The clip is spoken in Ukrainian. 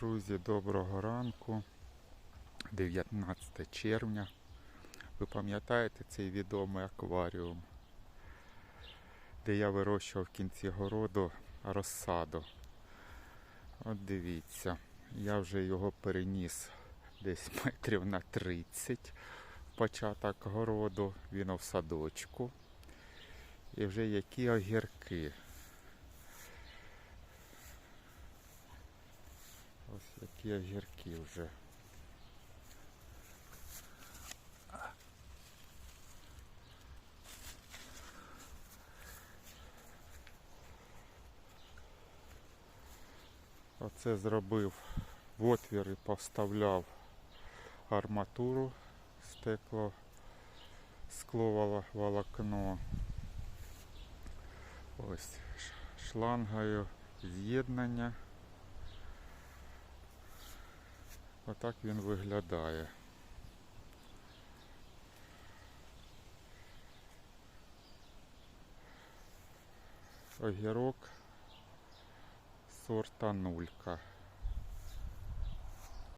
Друзі, доброго ранку. 19 червня. Ви пам'ятаєте цей відомий акваріум, де я вирощував в кінці городу розсаду. От дивіться, я вже його переніс десь метрів на 30 в початок городу. Він в садочку. І вже які огірки. Які огірки вже. Оце зробив в отвір і поставляв арматуру стекло, скло волокно. Ось шлангою з'єднання. Отак він виглядає. Огірок сорта нулька.